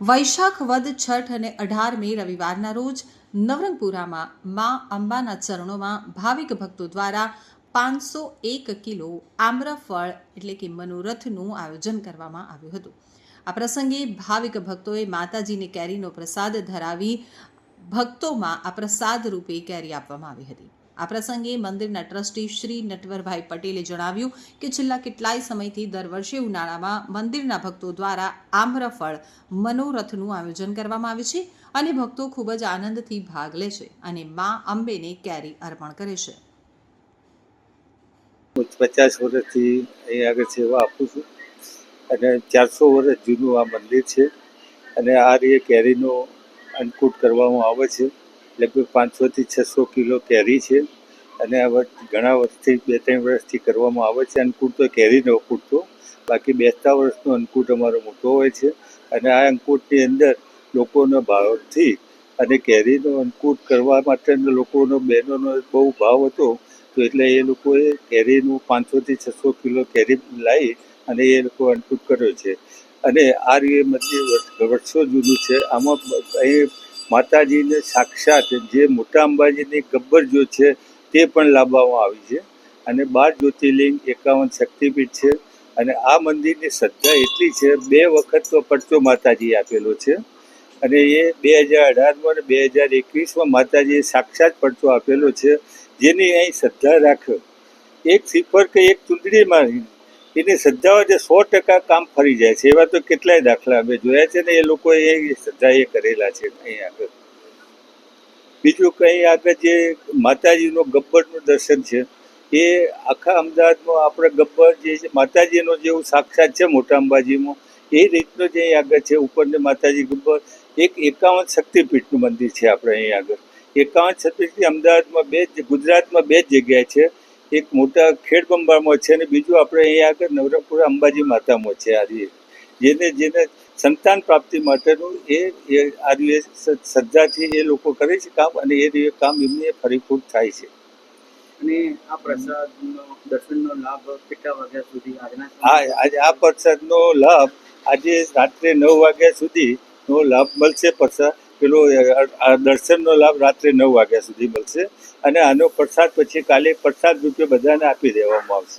વૈશાખ વદ છઠ અને અઢાર મે રવિવારના રોજ નવરંગપુરામાં મા અંબાના ચરણોમાં ભાવિક ભક્તો દ્વારા પાંચસો એક કિલો આમ્રફળ એટલે કે મનોરથનું આયોજન કરવામાં આવ્યું હતું. આ પ્રસંગે ભાવિક ભક્તોએ માતાજીને કેરીનો પ્રસાદ ધરાવી ભક્તોમાં આ પ્રસાદ રૂપે કેરી આપવામાં આવી હતી. આ પ્રસંગે મંદિરના ટ્રસ્ટી શ્રી નટવરભાઈ પટેલે જણાવ્યું કે છેલ્લા કેટલાય સમયથી દર વર્ષે ઉનાળામાં મંદિરના ભક્તો દ્વારા આમ્રફળ મનોરથનું આયોજન કરવામાં આવે છે અને ભક્તો ખૂબ જ આનંદથી ભાગ લે છે અને મા અંબેને કેરી અર્પણ કરે છે. પચાસ વર્ષથી અહીં આગળ સેવા આપું છું અને ચારસો વર્ષ જૂનું આ મંદિર છે અને આ રીતે કેરીનો અન્નકૂટ કરવામાં આવે છે. લગભગ પાંચસોથી છસો કિલો કેરી છે. અને આ વર્ષ ઘણા વર્ષથી બે ત્રણ વર્ષથી કરવામાં આવે છે. અન્નકૂટ તો કેરીનો કૂટતો બાકી બેસતા વર્ષનો અંકુટ અમારો મોટો હોય છે. અને આ અંકૂટની અંદર લોકોના ભાવથી અને કેરીનો અંકૂટ કરવા માટેનો લોકોનો બહેનોનો બહુ ભાવ હતો. તો એટલે એ લોકોએ કેરીનું પાંચસોથી છસો કિલો કેરી લાવી અને એ લોકો અંકુટ કર્યો છે. અને આ રીતે મતલબ વર્ષો જૂનું છે. આમાં અહીં માતાજીને સાક્ષાત જે મોટા અંબાજીની ગબ્બર જો છે તે પણ લાવવામાં આવી છે. અને બાર જ્યોતિર્લિંગ એકાવન શક્તિપીઠ છે. અને આ મંદિરની શ્રદ્ધા એટલી છે, બે વખત તો પરચો માતાજી આપેલો છે. અને એ બે હજાર અઢારમાં અને બે હજાર એકવીસમાં માતાજીએ સાક્ષાત પડતો આપેલો છે. જેની અહીં શ્રદ્ધા રાખ્યો એક સિફર કે એક ચૂંટણીમાં એની શ્રદ્ધાઓ જે સો ટકા કામ ફરી જાય છે, એવા તો કેટલાય દાખલા અમે જોયા છે ને એ લોકોએ એ શ્રદ્ધા એ કરેલા છે અહીં આગળ. બીજું કંઈ આગળ જે માતાજીનું ગબ્બરનું દર્શન છે, એ આખા અમદાવાદમાં આપણે ગબ્બર જે છે, માતાજીનો જેવું સાક્ષાત છે મોટા અંબાજીમાં, એ રીતનો જ અહીં આગળ છે, ઉપરને માતાજી ગબ્બર. એક એકાવન શક્તિપીઠનું મંદિર છે આપણે અહીં આગળ. એકાવન શક્તિપીઠ અમદાવાદમાં બે ગુજરાતમાં બે જ જગ્યાએ છે. એક મોટા ખેડબંબામાં છે અને બીજું આપણે અહીંયા આગળ નવરંગપુરા અંબાજી માતામાં છે આ જેને જેને સંતાન પ્રાપ્તિ માટેનું એ એ આ શ્રદ્ધાથી એ લોકો કરે છે કામ અને એ રીતે કામ એમને ફરીફૂટ થાય છે. અને આ પ્રસાદનો દર્શનનો લાભ કેટલા વાગ્યા સુધી હા આજે આ પ્રસાદનો લાભ આજે રાત્રે નવ વાગ્યા સુધીનો લાભ મળશે પ્રસાદ. પેલો દર્શનનો લાભ રાત્રે નવ વાગ્યા સુધી મળશે અને આનો પ્રસાદ પછી કાલે પ્રસાદ રૂપે બધાને આપી દેવામાં આવશે.